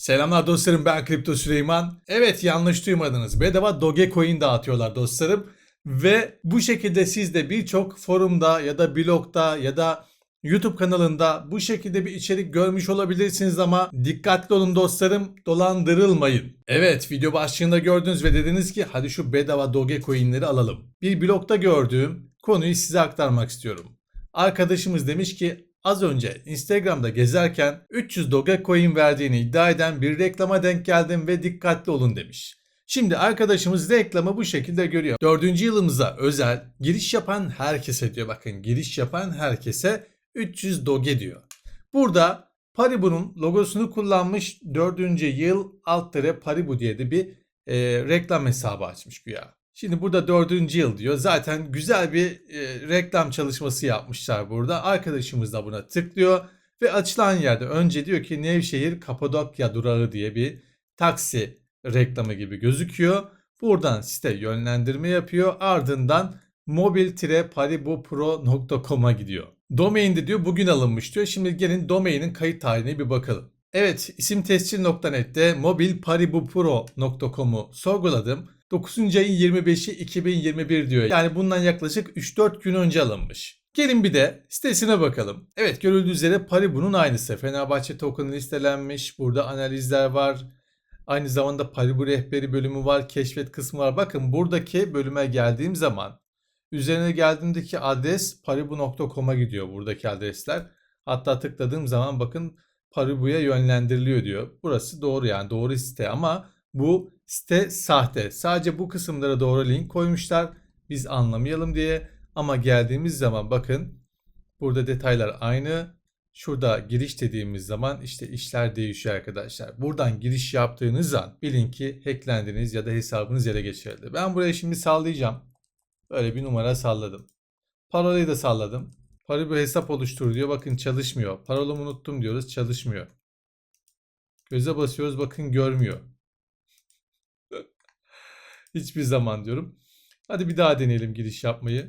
Selamlar dostlarım ben Kripto Süleyman. Evet yanlış duymadınız. Bedava Dogecoin dağıtıyorlar dostlarım. Ve bu şekilde siz de birçok forumda ya da blogda ya da YouTube kanalında bu şekilde bir içerik görmüş olabilirsiniz ama dikkatli olun dostlarım dolandırılmayın. Evet video başlığında gördünüz ve dediniz ki hadi şu bedava Dogecoin'leri alalım. Bir blogda gördüğüm konuyu size aktarmak istiyorum. Arkadaşımız demiş ki az önce Instagram'da gezerken 300 Dogecoin verdiğini iddia eden bir reklama denk geldim ve dikkatli olun demiş. Şimdi arkadaşımız reklamı bu şekilde görüyor. Dördüncü yılımıza özel giriş yapan herkese diyor. Bakın giriş yapan herkese 300 doge diyor. Burada Paribu'nun logosunu kullanmış 4. yıl alt tere Paribu diye de bir e, reklam hesabı açmış güya. Şimdi burada 4. yıl diyor. Zaten güzel bir e, reklam çalışması yapmışlar burada. Arkadaşımız da buna tıklıyor ve açılan yerde önce diyor ki Nevşehir Kapadokya durağı diye bir taksi reklamı gibi gözüküyor. Buradan site yönlendirme yapıyor. Ardından mobil-paribopro.com'a gidiyor. Domain de diyor bugün alınmış diyor. Şimdi gelin domainin kayıt tarihine bir bakalım. Evet isim tescil.net'te mobilparibopro.com'u sorguladım. 9. ayın 25'i 2021 diyor. Yani bundan yaklaşık 3-4 gün önce alınmış. Gelin bir de sitesine bakalım. Evet görüldüğü üzere Paribu'nun aynısı. Fenerbahçe token listelenmiş. Burada analizler var. Aynı zamanda Paribu rehberi bölümü var. Keşfet kısmı var. Bakın buradaki bölüme geldiğim zaman üzerine geldiğimdeki adres paribu.com'a gidiyor buradaki adresler. Hatta tıkladığım zaman bakın Paribu'ya yönlendiriliyor diyor. Burası doğru yani doğru site ama bu site sahte. Sadece bu kısımlara doğru link koymuşlar. Biz anlamayalım diye. Ama geldiğimiz zaman bakın burada detaylar aynı. Şurada giriş dediğimiz zaman işte işler değişiyor arkadaşlar. Buradan giriş yaptığınız an bilin ki hacklendiniz ya da hesabınız ele geçirildi. Ben buraya şimdi sallayacağım. Böyle bir numara salladım. Parolayı da salladım. Paribu hesap oluştur diyor. Bakın çalışmıyor. Parolamı unuttum diyoruz. Çalışmıyor. Göze basıyoruz. Bakın görmüyor. Hiçbir zaman diyorum. Hadi bir daha deneyelim giriş yapmayı.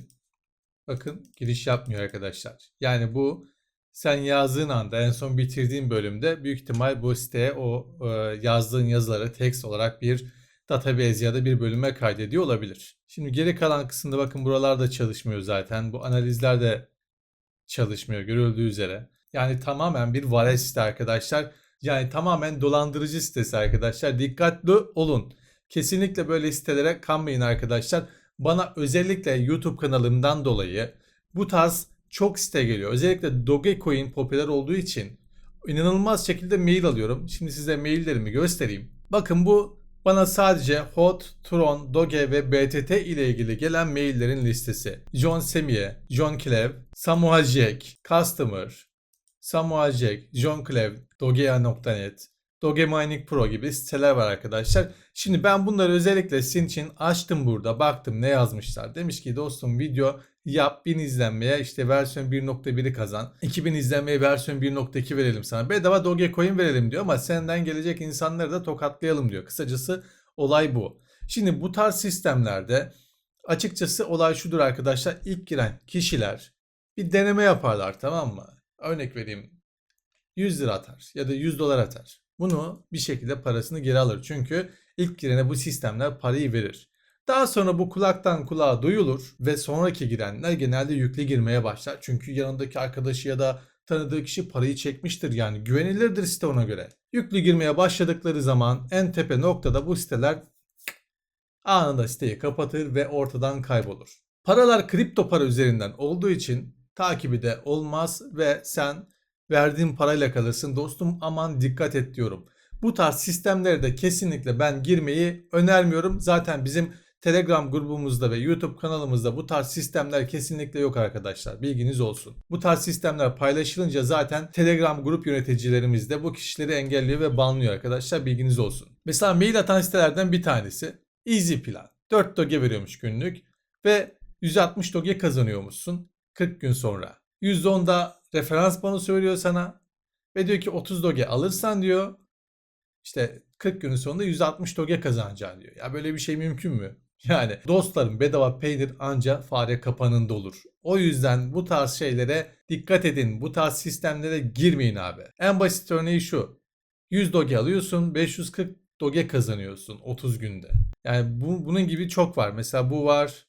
Bakın giriş yapmıyor arkadaşlar. Yani bu sen yazdığın anda en son bitirdiğin bölümde büyük ihtimal bu siteye o e, yazdığın yazıları text olarak bir database ya da bir bölüme kaydediyor olabilir. Şimdi geri kalan kısımda bakın buralarda çalışmıyor zaten. Bu analizler de çalışmıyor görüldüğü üzere. Yani tamamen bir vares site arkadaşlar. Yani tamamen dolandırıcı sitesi arkadaşlar. Dikkatli olun. Kesinlikle böyle sitelere kanmayın arkadaşlar. Bana özellikle YouTube kanalımdan dolayı bu tarz çok site geliyor. Özellikle Dogecoin popüler olduğu için inanılmaz şekilde mail alıyorum. Şimdi size maillerimi göstereyim. Bakın bu bana sadece HOT, Tron, Doge ve BTT ile ilgili gelen maillerin listesi. John Semie, John Clev, Samuel Jack, Customer, Samuel Jack, John Clev, Dogea.net, Doge Mining Pro gibi siteler var arkadaşlar. Şimdi ben bunları özellikle sizin için açtım burada. Baktım ne yazmışlar. Demiş ki dostum video yap 1000 izlenmeye işte versiyon 1.1'i kazan. 2000 izlenmeye versiyon 1.2 verelim sana. Bedava Dogecoin verelim diyor ama senden gelecek insanları da tokatlayalım diyor. Kısacası olay bu. Şimdi bu tarz sistemlerde açıkçası olay şudur arkadaşlar. İlk giren kişiler bir deneme yaparlar tamam mı? Örnek vereyim 100 lira atar ya da 100 dolar atar. Bunu bir şekilde parasını geri alır. Çünkü ilk girene bu sistemler parayı verir. Daha sonra bu kulaktan kulağa duyulur ve sonraki girenler genelde yüklü girmeye başlar. Çünkü yanındaki arkadaşı ya da tanıdığı kişi parayı çekmiştir yani güvenilirdir site ona göre. Yüklü girmeye başladıkları zaman en tepe noktada bu siteler anında siteyi kapatır ve ortadan kaybolur. Paralar kripto para üzerinden olduğu için takibi de olmaz ve sen verdiğin parayla kalırsın. Dostum aman dikkat et diyorum. Bu tarz sistemlere de kesinlikle ben girmeyi önermiyorum. Zaten bizim Telegram grubumuzda ve YouTube kanalımızda bu tarz sistemler kesinlikle yok arkadaşlar. Bilginiz olsun. Bu tarz sistemler paylaşılınca zaten Telegram grup yöneticilerimiz de bu kişileri engelliyor ve banlıyor arkadaşlar. Bilginiz olsun. Mesela mail atan sitelerden bir tanesi Easy Plan. 4 doge veriyormuş günlük ve 160 doge kazanıyormuşsun 40 gün sonra. %10'da referans bana söylüyor sana ve diyor ki 30 doge alırsan diyor işte 40 günün sonunda 160 doge kazanacaksın diyor. Ya böyle bir şey mümkün mü? Yani dostlarım bedava peynir anca fare kapanında olur. O yüzden bu tarz şeylere dikkat edin. Bu tarz sistemlere girmeyin abi. En basit örneği şu. 100 doge alıyorsun 540 doge kazanıyorsun 30 günde. Yani bu, bunun gibi çok var. Mesela bu var.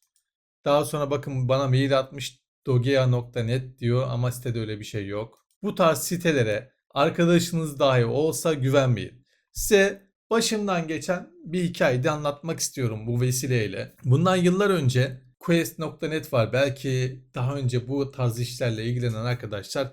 Daha sonra bakın bana mail atmış dogea.net diyor ama sitede öyle bir şey yok. Bu tarz sitelere arkadaşınız dahi olsa güvenmeyin. Size başımdan geçen bir hikayeyi de anlatmak istiyorum bu vesileyle. Bundan yıllar önce Quest.net var. Belki daha önce bu tarz işlerle ilgilenen arkadaşlar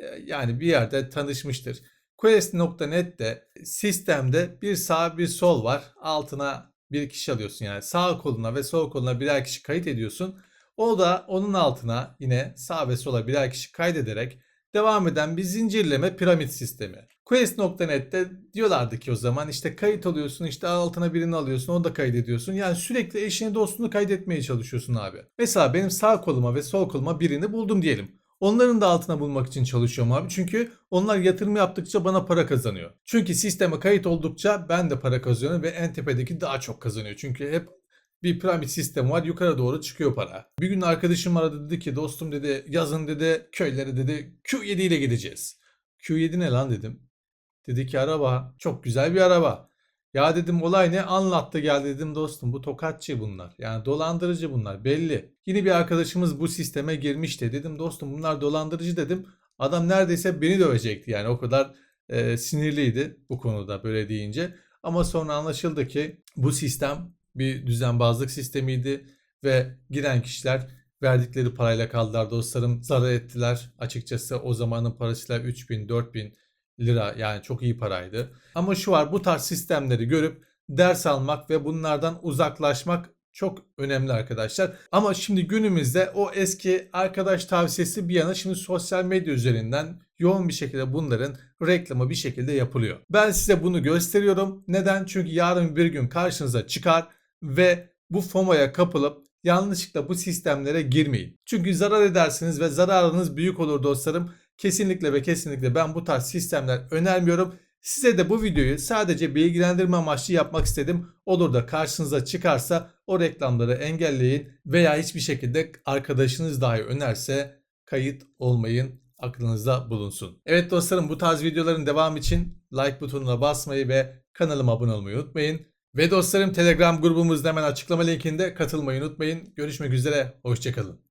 e, yani bir yerde tanışmıştır. Quest.net'te sistemde bir sağ bir sol var. Altına bir kişi alıyorsun yani sağ koluna ve sol koluna birer kişi kayıt ediyorsun. O da onun altına yine sağ ve sola birer kişi kaydederek devam eden bir zincirleme piramit sistemi. Quest.net'te diyorlardı ki o zaman işte kayıt alıyorsun işte altına birini alıyorsun onu da kaydediyorsun. Yani sürekli eşini dostunu kaydetmeye çalışıyorsun abi. Mesela benim sağ koluma ve sol koluma birini buldum diyelim. Onların da altına bulmak için çalışıyorum abi. Çünkü onlar yatırım yaptıkça bana para kazanıyor. Çünkü sisteme kayıt oldukça ben de para kazanıyorum ve en tepedeki daha çok kazanıyor. Çünkü hep bir piramit sistemi var. Yukarı doğru çıkıyor para. Bir gün arkadaşım aradı dedi ki dostum dedi yazın dedi köylere dedi Q7 ile gideceğiz. Q7 ne lan dedim. Dedi ki araba çok güzel bir araba. Ya dedim olay ne anlattı geldi dedim dostum bu tokatçı bunlar. Yani dolandırıcı bunlar belli. Yine bir arkadaşımız bu sisteme girmişti. Dedim dostum bunlar dolandırıcı dedim. Adam neredeyse beni dövecekti yani o kadar e, sinirliydi bu konuda böyle deyince. Ama sonra anlaşıldı ki bu sistem bir düzenbazlık sistemiydi ve giren kişiler verdikleri parayla kaldılar dostlarım zarar ettiler. Açıkçası o zamanın parasıyla 3000 4000 lira yani çok iyi paraydı. Ama şu var bu tarz sistemleri görüp ders almak ve bunlardan uzaklaşmak çok önemli arkadaşlar. Ama şimdi günümüzde o eski arkadaş tavsiyesi bir yana şimdi sosyal medya üzerinden yoğun bir şekilde bunların reklamı bir şekilde yapılıyor. Ben size bunu gösteriyorum. Neden? Çünkü yarın bir gün karşınıza çıkar ve bu FOMO'ya kapılıp yanlışlıkla bu sistemlere girmeyin. Çünkü zarar edersiniz ve zararınız büyük olur dostlarım. Kesinlikle ve kesinlikle ben bu tarz sistemler önermiyorum. Size de bu videoyu sadece bilgilendirme amaçlı yapmak istedim. Olur da karşınıza çıkarsa o reklamları engelleyin veya hiçbir şekilde arkadaşınız dahi önerse kayıt olmayın aklınızda bulunsun. Evet dostlarım bu tarz videoların devamı için like butonuna basmayı ve kanalıma abone olmayı unutmayın. Ve dostlarım Telegram grubumuzda hemen açıklama linkinde katılmayı unutmayın. Görüşmek üzere, hoşçakalın.